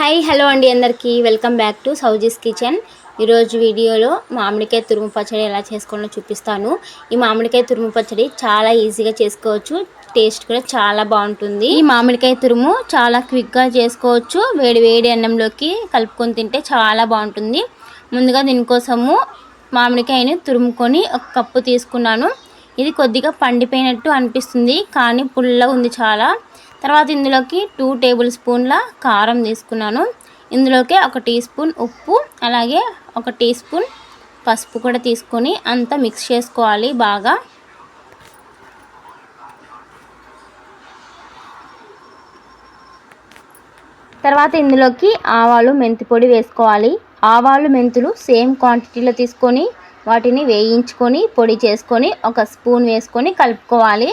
Hi hello అండి అందరికీ. Welcome back to Souji's kitchen ఈరోజు వీడియోలో మామిడికాయ తురుము పచ్చడి ఎలా చేసుకోవాలో చూపిస్తాను. ఈ మామిడికాయ తురుము పచ్చడి చాలా ఈజీగా చేసుకోవచ్చు. టేస్ట్ కూడా చాలా బాగుంటుంది. ఈ మామిడికాయ తురుము చాలా క్విక్గా చేసుకోవచ్చు. వేడి వేడి అన్నంలోకి కలుపుకొని తింటే చాలా బాగుంటుంది. ముందుగా దీనికోసము మామిడికాయని తురుముకొని ఒక కప్పు తీసుకున్నాను. ఇది కొద్దిగా పండిపోయినట్టు అనిపిస్తుంది కానీ పుల్లగా ఉంది చాలా. తర్వాత ఇందులోకి టూ టేబుల్ స్పూన్ల కారం తీసుకున్నాను. ఇందులోకి ఒక టీ స్పూన్ ఉప్పు అలాగే ఒక టీ స్పూన్ పసుపు కూడా తీసుకొని అంతా మిక్స్ చేసుకోవాలి బాగా. తర్వాత ఇందులోకి ఆవాలు మెంతి పొడి వేసుకోవాలి. ఆవాలు మెంతులు సేమ్ క్వాంటిటీలో తీసుకొని వాటిని వేయించుకొని పొడి చేసుకొని ఒక స్పూన్ వేసుకొని కలుపుకోవాలి.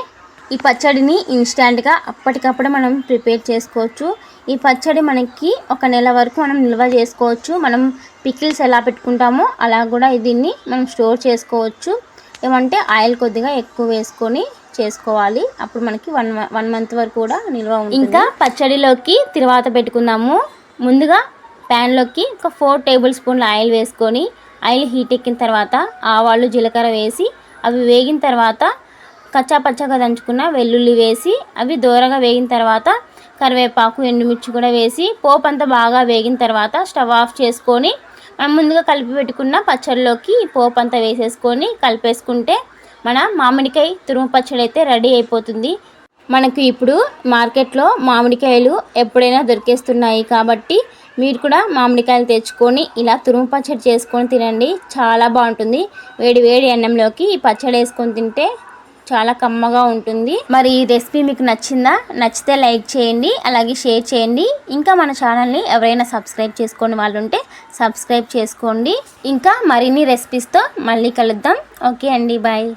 ఈ పచ్చడిని ఇన్స్టాంట్గా అప్పటికప్పుడు మనం ప్రిపేర్ చేసుకోవచ్చు. ఈ పచ్చడి మనకి ఒక నెల వరకు మనం నిల్వ చేసుకోవచ్చు. మనం పికిల్స్ ఎలా పెట్టుకుంటామో అలా కూడా దీన్ని మనం స్టోర్ చేసుకోవచ్చు. ఏమంటే ఆయిల్ కొద్దిగా ఎక్కువ వేసుకొని చేసుకోవాలి. అప్పుడు మనకి వన్ వన్ మంత్ వరకు కూడా నిల్వ ఉంటుంది. ఇంకా పచ్చడిలోకి తిరువాత పెట్టుకుందాము. ముందుగా ప్యాన్లోకి ఒక ఫోర్ టేబుల్ స్పూన్ల ఆయిల్ వేసుకొని ఆయిల్ హీట్ ఎక్కిన తర్వాత ఆవాళ్ళు జీలకర్ర వేసి అవి వేగిన తర్వాత కచ్చా పచ్చగా దంచుకున్న వెల్లుల్లి వేసి అవి దూరగా వేగిన తర్వాత కరివేపాకు ఎండుమిర్చి కూడా వేసి పోపు అంతా బాగా వేగిన తర్వాత స్టవ్ ఆఫ్ చేసుకొని మనం ముందుగా కలిపి పెట్టుకున్న పచ్చడిలోకి పోపు అంతా వేసేసుకొని కలిపేసుకుంటే మన మామిడికాయ తురుము పచ్చడి అయితే రెడీ అయిపోతుంది. మనకు ఇప్పుడు మార్కెట్లో మామిడికాయలు ఎప్పుడైనా దొరికేస్తున్నాయి కాబట్టి మీరు కూడా మామిడికాయలు తెచ్చుకొని ఇలా తురుము పచ్చడి చేసుకొని తినండి. చాలా బాగుంటుంది. వేడి వేడి అన్నంలోకి ఈ పచ్చడి వేసుకొని తింటే చాలా కమ్మగా ఉంటుంది. మరి ఈ రెసిపీ మీకు నచ్చిందా? నచ్చితే లైక్ చేయండి అలాగే షేర్ చేయండి. ఇంకా మన ఛానల్ని ఎవరైనా సబ్స్క్రైబ్ చేసుకోని వాళ్ళు ఉంటే సబ్స్క్రైబ్ చేసుకోండి. ఇంకా మరిన్ని రెసిపీస్తో మళ్ళీ కలుద్దాం. ఓకే అండి బాయ్.